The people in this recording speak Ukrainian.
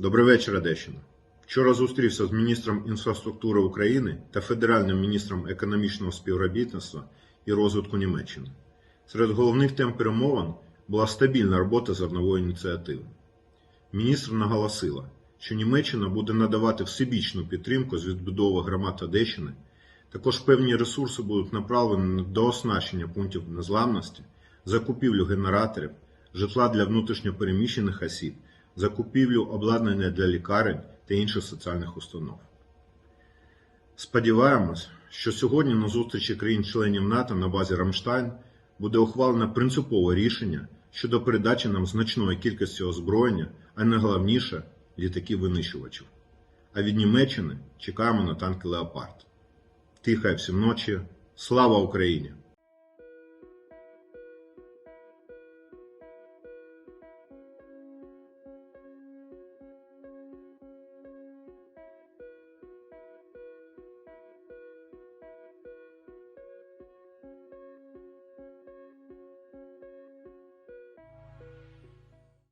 Добрий вечір, Одещина. Вчора зустрівся з міністром інфраструктури України та федеральним міністром економічного співробітництва і розвитку Німеччини. Серед головних тем перемовин була стабільна робота зернової ініціативи. Міністр наголосила, що Німеччина буде надавати всебічну підтримку з відбудови громад Одещини. Також певні ресурси будуть направлені до оснащення пунктів незламності, закупівлю генераторів, житла для внутрішньопереміщених осіб, закупівлю обладнання для лікарень та інших соціальних установ. Сподіваємось, що сьогодні на зустрічі країн-членів НАТО на базі Рамштайн буде ухвалено принципове рішення щодо передачі нам значної кількості озброєння, а найголовніше літаків винищувачів. А від Німеччини чекаємо на танки Леопард. Тихої всім ночі. Слава Україні!